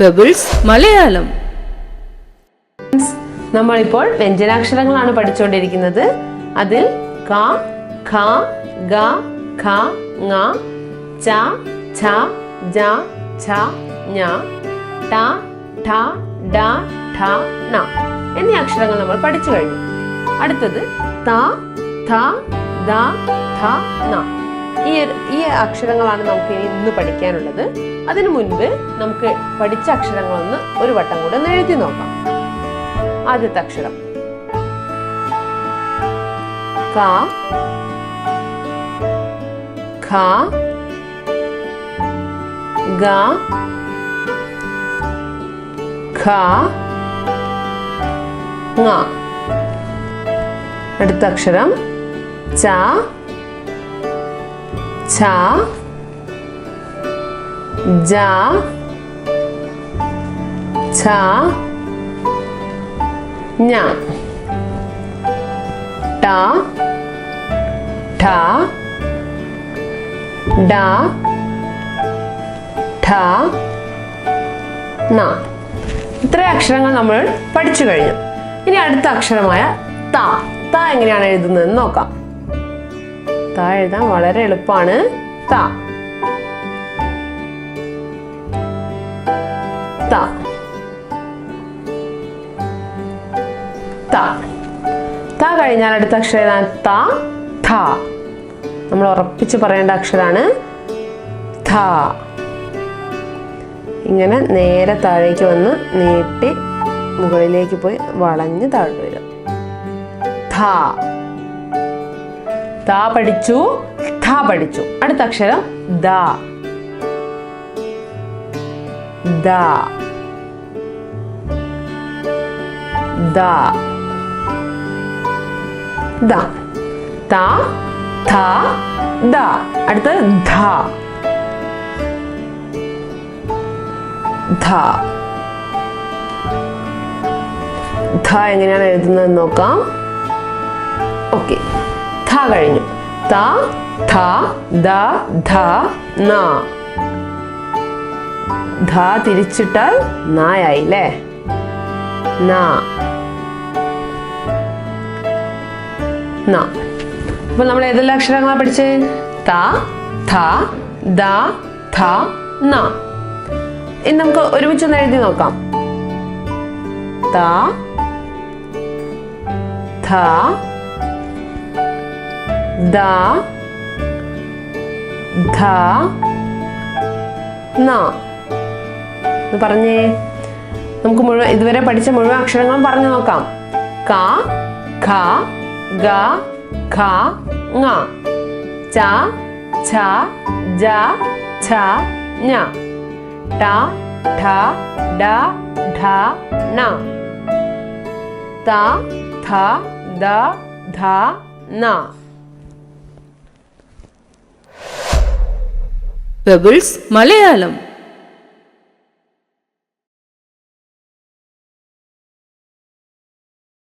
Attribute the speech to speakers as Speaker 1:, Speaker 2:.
Speaker 1: Pebbles Malayalam
Speaker 2: നമ്മളിപ്പോൾ വ്യഞ്ജനാക്ഷരങ്ങളാണ് പഠിച്ചുകൊണ്ടിരിക്കുന്നത്. അതിൽ ക ഖ ഗ ഖ ങ ച ഛ ജ ഛ ഞ ട ഠ ഡ ഠ ണ എന്നീ അക്ഷരങ്ങൾ നമ്മൾ പഠിച്ചു കഴിഞ്ഞു. അടുത്തത് ത ഥ ദ ധ ന. ഈ ഈ അക്ഷരങ്ങളാണ് നമുക്ക് ഇനി ഇന്ന് പഠിക്കാനുള്ളത്. അതിനു മുൻപ് നമുക്ക് പഠിച്ച അക്ഷരങ്ങളൊന്ന് ഒരു വട്ടം കൂടെ ഒന്ന് എഴുതി നോക്കാം. ആദ്യത്തെ അക്ഷരം. ക ഖ ഗ ഖ അടുത്ത അക്ഷരം ച ഛ ജ ഛ ഞ. ട ഠ ഡ ഠ ന ഇത്ര അക്ഷരങ്ങൾ നമ്മൾ പഠിച്ചു കഴിഞ്ഞു. ഇനി അടുത്ത അക്ഷരമായ ത. ത എങ്ങനെയാണ് എഴുതുന്നതെന്ന് നോക്കാം. ത എഴുതാൻ വളരെ എളുപ്പമാണ്. ത. ത. ത. കഴിഞ്ഞാൽ അടുത്ത അക്ഷരം ഏതാണ്? ത. ഥ. നമ്മൾ ഉറപ്പിച്ച് പറയേണ്ട അക്ഷരമാണ് ഥ. ഇങ്ങനെ നേരെ താഴേക്ക് വന്ന് നീട്ടി മുകളിലേക്ക് പോയി വളഞ്ഞ് താഴെ വരും ഥ. ത പഠിച്ചു ഥ പഠിച്ചു. അടുത്ത അക്ഷരം ദ. ദ. ദ. ദ. ത ഥ ദ. അടുത്തത് ധ. ധ. ധ എങ്ങനെയാണ് എഴുതുന്നത് നോക്കാം. ഓക്കെ. ധ കഴിഞ്ഞു ത ധ ദ ധ ന. ധ തിരിച്ചിട്ടാൽ നായായി അല്ലേ ന. ന. അപ്പോൾ നമ്മൾ ഏതെല്ലാം അക്ഷരങ്ങളാണ് പഠിച്ചത് ത ധ ദ ധ ന. ഇനി നമുക്ക് ഒരുമിച്ച് ഒന്ന് എഴുതി നോക്കാം. ത ഥ ദ ധ ന. എന്ന് പറഞ്ഞേ. നമുക്ക് മുഴുവൻ ഇതുവരെ പഠിച്ച മുഴുവൻ അക്ഷരങ്ങളും പറഞ്ഞു നോക്കാം. ക ഖ ഗ ഖ ങ ച ഛ ജ ഛ ഞ ട ഠ ഡ ഢ ണ ത ഥ ദ ധ ന.
Speaker 1: പെബിൾസ് മലയാളം